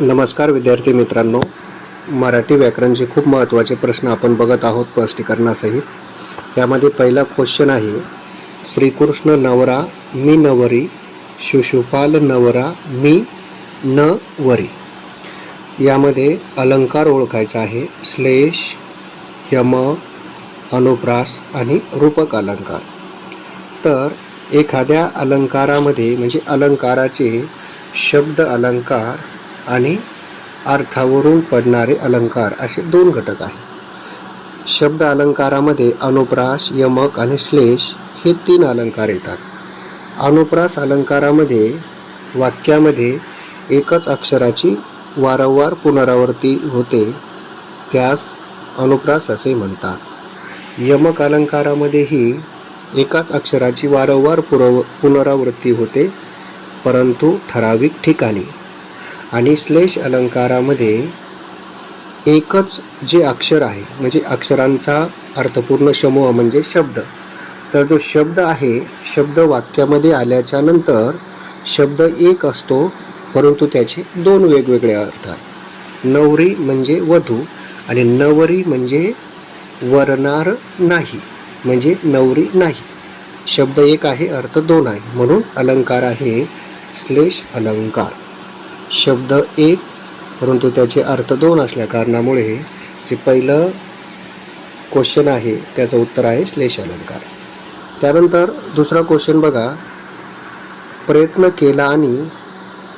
नमस्कार विद्यार्थी मित्रांनो. मराठी व्याकरणचे खूप महत्त्वाचे प्रश्न आपण बघत आहोत स्पष्टीकरणासहित. यामध्ये पहिला क्वेश्चन आहे श्रीकृष्ण नवरा मी नवरी शिशुपाल नवरा मी न वरी. यामध्ये अलंकार ओळखायचा आहे श्लेष यम अनुप्रास आणि रूपक अलंकार. तर एखाद्या अलंकारामध्ये म्हणजे अलंकाराचे शब्द अलंकार आणि अर्थावरून पडणारे अलंकार असे दोन घटक आहेत. शब्द अलंकारामध्ये अनुप्रास यमक आणि श्लेष हे तीन अलंकार येतात. अनुप्रास अलंकारामध्ये वाक्यामध्ये एकच अक्षराची वारंवार पुनरावृत्ती होते त्यास अनुप्रास असे म्हणतात. यमक अलंकारामध्येही एकाच अक्षराची वारंवार पुरव पुनरावृत्ती होते परंतु ठराविक ठिकाणी. आणि श्लेष अलंकारामध्ये एकच जे अक्षर आहे म्हणजे अक्षरांचा अर्थपूर्ण समूह म्हणजे शब्द. तर जो शब्द आहे शब्द वाक्यामध्ये आल्याच्यानंतर शब्द एक असतो परंतु त्याचे दोन वेगवेगळे अर्थ आहेत. नवरी म्हणजे वधू आणि नवरी म्हणजे वरणार नाही म्हणजे नवरी नाही. शब्द एक आहे अर्थ दोन आहे. म्हणून अलंकार आहे श्लेष अलंकार. शब्द एक परंतु त्याचे अर्थ दोन असल्या कारणामुळे जे पहिलं क्वेश्चन आहे त्याचं उत्तर आहे श्लेष अलंकार त्यानंतर दुसरा क्वेश्चन बघा. प्रयत्न केला आणि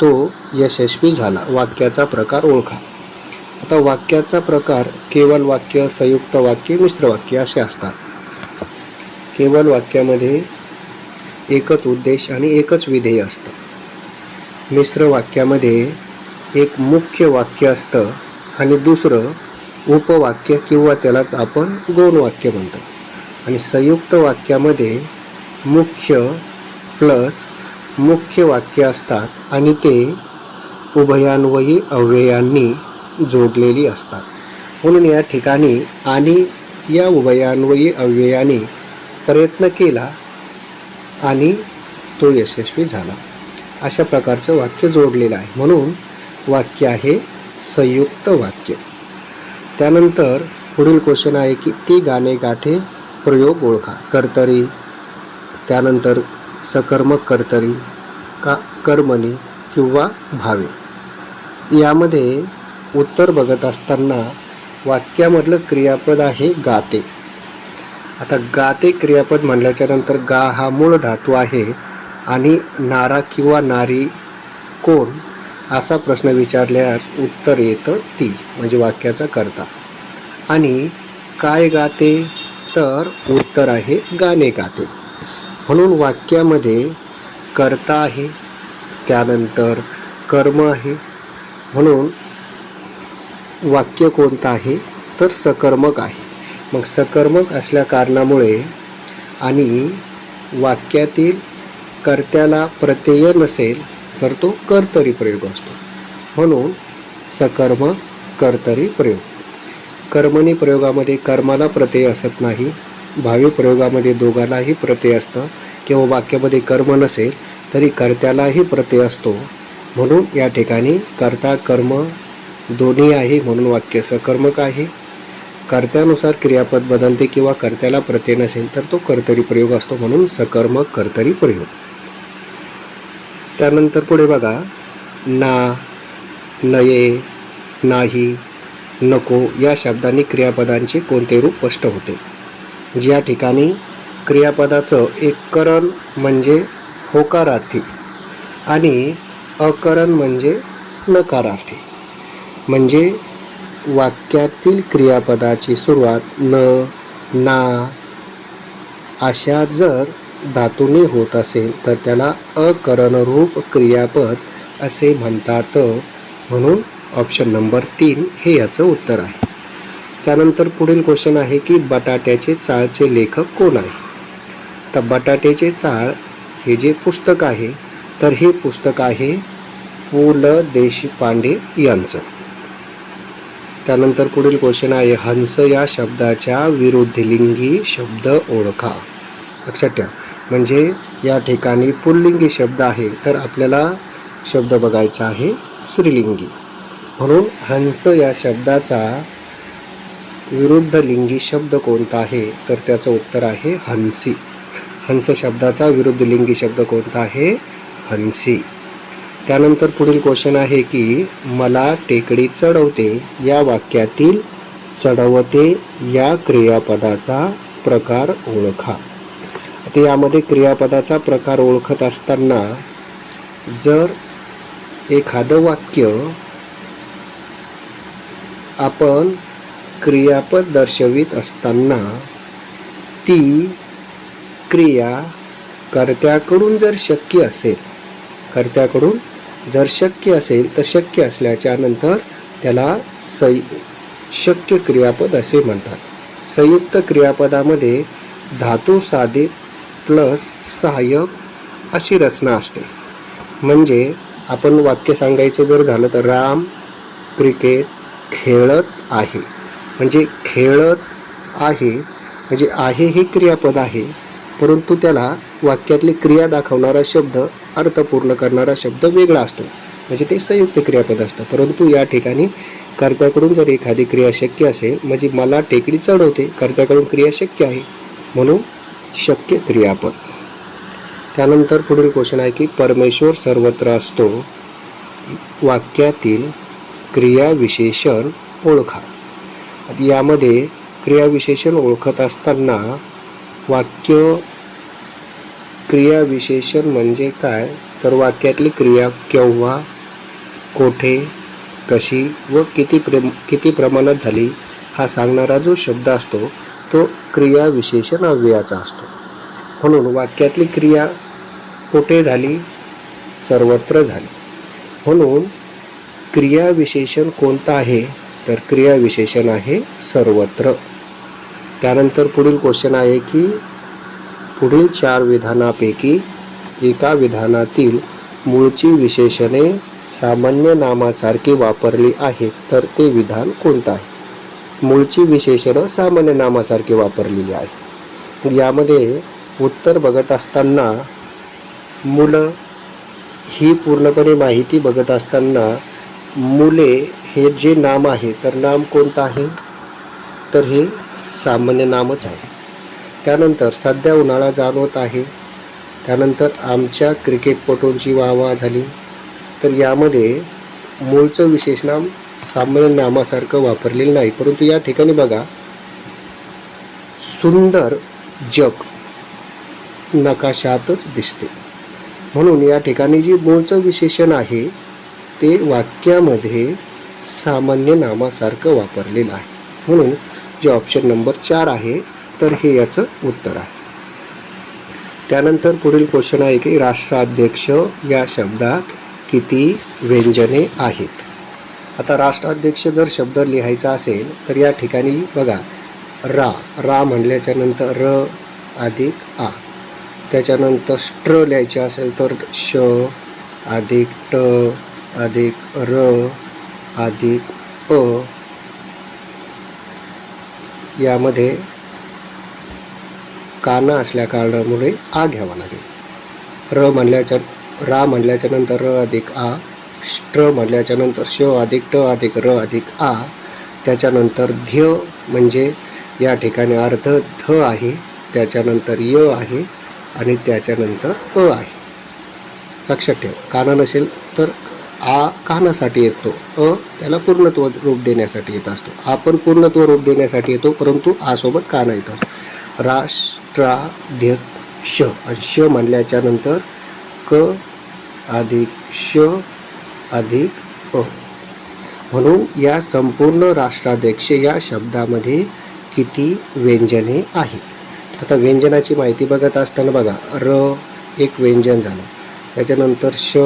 तो यशस्वी झाला. वाक्याचा प्रकार ओळखा. आता वाक्याचा प्रकार केवळ वाक्य संयुक्त वाक्य मिश्र वाक्य असे असतात. केवळ वाक्यामध्ये एकच उद्देश आणि एकच विधेय असतं. मिश्र वाक्यामध्ये एक मुख्य वाक्य असतं आणि दुसरं उपवाक्य किंवा त्यालाच आपण गौण वाक्य म्हणतो. आणि संयुक्त वाक्यामध्ये मुख्य प्लस मुख्य वाक्य असतात आणि ते उभयान्वयी अव्ययांनी जोडलेली असतात. म्हणून या ठिकाणी आणि या उभयान्वयी अव्ययाने प्रयत्न केला आणि तो यशस्वी झाला. अशा प्रकारचं वाक्य जोडलेलं आहे. म्हणून वाक्य आहे संयुक्त वाक्य. त्यानंतर पुढील क्वेश्चन आहे की ती गाणे गाथे प्रयोग ओळखा. कर्तरी. त्यानंतर सकर्मक कर्तरी का कर्मणी किंवा भावे. यामध्ये उत्तर बघत असताना वाक्यामधलं क्रियापद आहे गाते. आता गाते क्रियापद म्हणल्याच्या नंतर गा हा मूळ धातू आहे. आणि नारा किंवा नारी कोण? असा प्रश्न विचारल्यास उत्तर येतं ती म्हणजे वाक्याचा करता. आणि काय गाते? तर उत्तर आहे गाणे गाते. म्हणून वाक्यामध्ये कर्ता आहे त्यानंतर कर्म आहे. म्हणून वाक्य कोणतं आहे? तर सकर्मक आहे. मग सकर्मक असल्या कारणामुळे आणि वाक्यातील कर्त्याला प्रत्यय नसेल तर तो कर्तरी प्रयोग असतो. म्हणून सकर्म कर्तरी प्रयोग. कर्मणी प्रयोगामध्ये कर्माला प्रत्यय असत नाही भावी प्रयोगामध्ये दोघांनाही प्रत्यय असतं किंवा वाक्यामध्ये कर्म नसेल तरी कर्त्यालाही प्रत्यय असतो. म्हणून या ठिकाणी कर्ता कर्म दोन्ही आहे म्हणून वाक्य सकर्मक आहे. कर्त्यानुसार क्रियापद बदलते किंवा कर्त्याला प्रत्यय नसेल तर तो कर्तरी प्रयोग असतो म्हणून सकर्मक कर्तरी प्रयोग. त्यानंतर पुढे बघा. ना नये नाही नको या शब्दांनी क्रियापदांचे कोणते रूप स्पष्ट होते. ज्या ठिकाणी क्रियापदाचं एक करण म्हणजे होकारार्थी आणि अकरण म्हणजे नकारार्थी. म्हणजे वाक्यातील क्रियापदाची सुरुवात न ना अशा जर धातूने होत असेल तर त्याला अकरणरूप क्रियापद असे म्हणतात. म्हणून ऑप्शन नंबर तीन हे याचं उत्तर आहे. त्यानंतर पुढील क्वेश्चन आहे की बटाट्याचे चाळचे लेखक कोण आहे? तर बटाट्याचे चाळ हे जे पुस्तक आहे तर हे पुस्तक आहे पु ल देशपांडे यांचं. त्यानंतर पुढील क्वेश्चन आहे हंस या शब्दाच्या विरुद्धलिंगी शब्द ओळखा. लक्षात ठेवा. म्हणजे या ठिकाणी पुल्लिंगी शब्द आहे तर आपल्याला शब्द बघायचा आहे स्त्रीलिंगी. म्हणून हंस या शब्दाचा विरुद्ध लिंगी शब्द कोणता आहे? तर त्याचं उत्तर आहे हंसी. हंस शब्दाचा विरुद्ध लिंगी शब्द कोणता आहे? हंसी. त्यानंतर पुढील क्वेश्चन आहे की मला टेकडी चढवते या वाक्यातील चढवते या क्रियापदाचा प्रकार ओळखा. आता यामध्ये क्रियापदाचा प्रकार ओळखत असताना जर एखादं वाक्य आपण क्रियापद दर्शवित असताना ती क्रिया कर्त्याकडून जर शक्य असेल कर्त्याकडून जर शक्य असेल तर शक्य असल्याच्या नंतर त्याला सै शक्य क्रियापद असे म्हणतात. संयुक्त क्रियापदामध्ये धातू साधित प्लस सहाय्यक अशी रचना असते. म्हणजे आपण वाक्य सांगायचं जर झालं तर राम क्रिकेट खेळत आहे. म्हणजे खेळत आहे. म्हणजे आहे हे क्रियापद आहे. परंतु त्याला वाक्यातली क्रिया दाखवणारा शब्द अर्थपूर्ण करणारा शब्द वेगळा असतो. म्हणजे ते संयुक्त क्रियापद असतं. परंतु या ठिकाणी कर्त्याकडून जर एखादी क्रिया शक्य असेल म्हणजे मला टेकडी चढवते कर्त्याकडून क्रिया शक्य आहे. म्हणून शक्य क्रियापद त्यानंतर पुढील क्वेश्चन आहे की परमेश्वर सर्वत्र असतो. वाक्यातील क्रियाविशेषण ओळखा. यामध्ये क्रियाविशेषण ओळखत असताना वाक्य क्रियाविशेषण म्हणजे काय? तर वाक्यातली क्रिया केव्हा कोठे कशी व किती प्रेम किती प्रमाणात झाली हा सांगणारा जो शब्द असतो तो क्रियाविशेषण अव्ययाचा असतो. म्हणून वाक्यातली क्रिया कुठे झाली? सर्वत्र झाली. म्हणून क्रियाविशेषण कोणतं आहे? तर क्रियाविशेषण आहे सर्वत्र. त्यानंतर पुढील क्वेश्चन आहे की पुढील चार विधानापैकी एका विधानातील मूळची विशेषणे सामान्य नामासारखी वापरली आहेत तर ते विधान कोणतं आहे? मूळची विशेषणं सामान्य नामासारखी वापरलेली आहे यामध्ये उत्तर बघत असताना मुलं ही पूर्णपणे माहिती बघत असताना मुले हे जे नाम आहे तर नाम कोणतं आहे? तर हे सामान्य नामच आहे. त्यानंतर सध्या उन्हाळा जाणवत आहे. त्यानंतर आमच्या क्रिकेटपटूंची वाहवा झाली. तर यामध्ये मूळचं विशेष नाम सामान्य नामासारखं वापरलेलं नाही. परंतु या ठिकाणी बघा सुंदर जग नकाशातच दिसते. म्हणून या ठिकाणी जी मूळचं विशेषण आहे ते वाक्यामध्ये सामान्य नामासारखं वापरलेलं आहे. म्हणून जे ऑप्शन नंबर चार आहे तर हे याचं उत्तर आहे. त्यानंतर पुढील क्वेश्चन आहे की राष्ट्राध्यक्ष या शब्दात किती व्यंजने आहेत? आता राष्ट्राध्यक्ष जर शब्द लिहायचा असेल तर या ठिकाणी बघा रा रा म्हणल्याच्या नंतर र अधिक आ. त्याच्यानंतर स्ट्र लिहायचे असेल तर श अधिक ट अधिक र अधिक अ यामध्ये काना असल्या कारणामुळे आ घ्यावा लागेल. र म्हणल्याच्या रा म्हणल्याच्या नंतर र अधिक आ. स्ट्र म्हणल्याच्यानंतर श अधिक ट अधिक र अधिक आ त्याच्यानंतर ध्य म्हणजे या ठिकाणी अर्ध ध आहे त्याच्यानंतर य आहे आणि त्याच्यानंतर अ आहे. लक्षात ठेव काना नसेल तर आ कानासाठी येतो अ त्याला पूर्णत्व रूप देण्यासाठी येत असतो. आपण पण पूर्णत्व रूप देण्यासाठी येतो परंतु आ सोबत काना येत असतो. राष्ट्राध्यक्ष आणि श म्हणल्याच्या नंतर क अधिक श अधिक अ म्हणून या संपूर्ण राष्ट्राध्यक्ष या शब्दामध्ये किती व्यंजने आहेत? आता व्यंजनाची माहिती बघत असताना बघा र एक व्यंजन झालं. त्याच्यानंतर श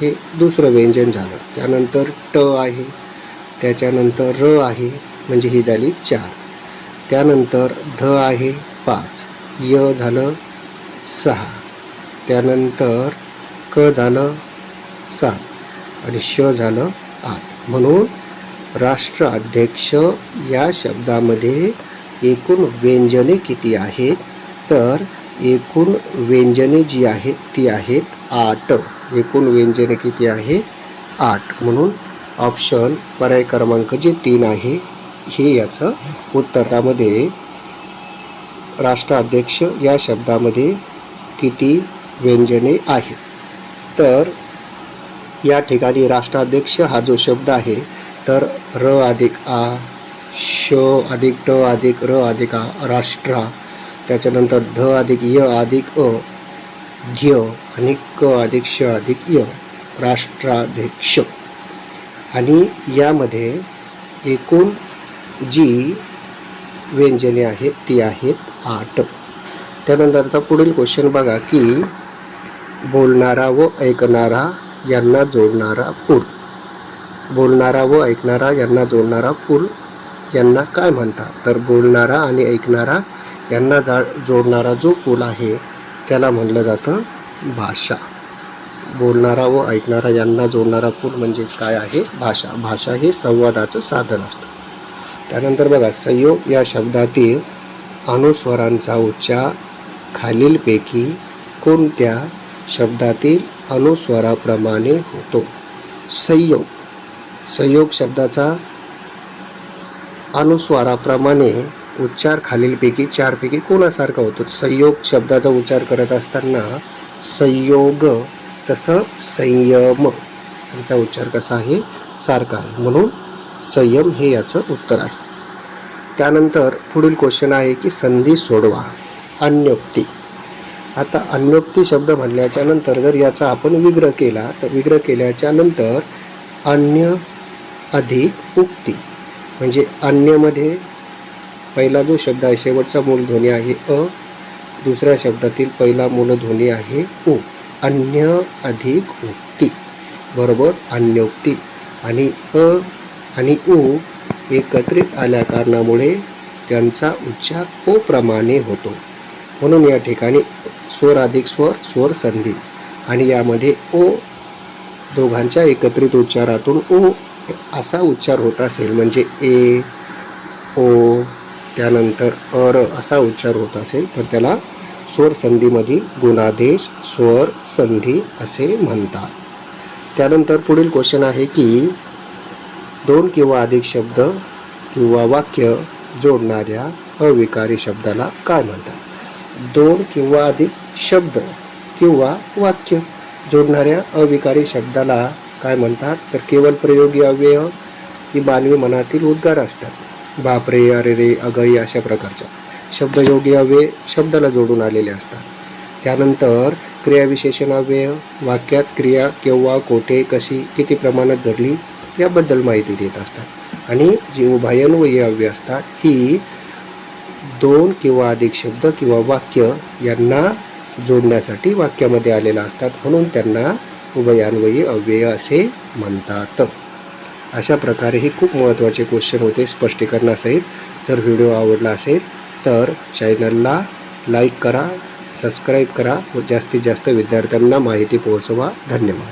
हे दुसरं व्यंजन झालं. त्यानंतर ट आहे. त्याच्यानंतर र आहे म्हणजे ही झाली चार. त्यानंतर ध आहे पाच. य झालं सहा. त्यानंतर क झालं सात. आणि श झालं आठ म्हणून राष्ट्राध्यक्ष या शब्दामध्ये एकूण व्यंजने किती आहेत? तर एकूण व्यंजने जी आहेत ती आहेत आठ. एकूण व्यंजने किती आहे? आठ. म्हणून ऑप्शन पर्याय क्रमांक जे तीन आहे हे याचं उत्तर त्यामध्ये राष्ट्राध्यक्ष या शब्दामध्ये किती व्यंजने आहेत? तर या ठिकाणी राष्ट्राध्यक्ष हा जो शब्द आहे तर र अधिक आ श अधिक ट अधिक र अधिक आ राष्ट्रा त्याच्यानंतर ध अधिक य अधिक अ ध्य आणि क अधिक श अधिक य राष्ट्राध्यक्ष. आणि यामध्ये एकूण जी व्यंजने आहेत ती आहेत आठ. त्यानंतर आता पुढील क्वेश्चन बघा की बोलणारा व ऐकणारा यांना जोडणारा पूल बोलणारा व ऐकणारा यांना जोडणारा पूल यांना काय म्हणतात? तर बोलणारा आणि ऐकणारा यांना जा जोडणारा जो पूल आहे त्याला म्हणलं जातं भाषा. बोलणारा व ऐकणारा यांना जोडणारा पूल म्हणजेच काय आहे? भाषा. भाषा हे संवादाचं साधन असतं. त्यानंतर बघा संयोग या शब्दातील अनुस्वरांचा उच्चार खालीलपैकी कोणत्या शब्दातील अनुस्वराप्रमाणे होतो. संयोग. संयोग शब्दाचा अनुस्वाराप्रमाणे उच्चार खालीलपैकी चारपैकी कोणासारखा होतो. संयोग शब्दाचा उच्चार करत असताना संयोग तसं संयम. यांचा उच्चार कसा आहे? सारखा आहे. म्हणून संयम हे याचं उत्तर आहे. त्यानंतर पुढील क्वेश्चन आहे की संधी सोडवा. अन्योक्ती. आता अन्योक्ती शब्द म्हणल्याच्या नंतर जर याचा आपण विग्रह केला तर विग्रह केल्याच्यानंतर अन्य अधिक उक्ती. म्हणजे अन्यमध्ये पहिला जो शब्द आहे शेवटचा मूलध्वनी आहे अ दुसऱ्या शब्दातील पहिला मूलध्वनी आहे उ. अन्य अधिक उक्ती. बरोबर? अन्योक्ती. आणि अ आणि उ एकत्रित आल्या कारणामुळे त्यांचा उच्चार ओ प्रमाणे होतो. म्हणून या ठिकाणी स्वर अधिक स्वर स्वर संधी. आणि यामध्ये ओ दोघांच्या एकत्रित उच्चारातून ओ असा उच्चार होत असेल म्हणजे ए ओ त्यानंतर अर असा उच्चार होत असेल तर त्याला स्वर संधीमधील गुणादेश स्वर संधी असे म्हणतात. त्यानंतर पुढील क्वेश्चन आहे की दोन किंवा अधिक शब्द किंवा वाक्य जोडणाऱ्या अविकारी शब्दाला काय म्हणतात? दोन किंवा अधिक शब्द किंवा वाक्य जोडणाऱ्या अविकारी शब्दाला काय म्हणतात? तर केवळ प्रयोगी अव्यय ही मानवी मनातील उद्गार असतात. बापरे अरे रे अगई अशा प्रकारच्या शब्दयोगी अव्यय शब्दाला जोडून आलेले असतात. त्यानंतर क्रियाविशेषण अव्यय वाक्यात क्रिया केव्हा कोठे कशी किती प्रमाणात घडली याबद्दल माहिती देत असतात. आणि जी उभयन्वयी अव्यय असतात ही दोन किंवा अधिक शब्द किंवा वाक्य यांना जोडण्यासाठी वाक्यामध्ये आलेला असतात. म्हणून त्यांना उभयान्वयी अव्यय असे म्हणतात. अशा प्रकारे हे खूप महत्त्वाचे क्वेश्चन होते स्पष्टीकरणासहित. जर व्हिडिओ आवडला असेल तर चॅनलला लाईक करा सबस्क्राईब करा व जास्तीत जास्त विद्यार्थ्यांना माहिती पोहोचवा. धन्यवाद.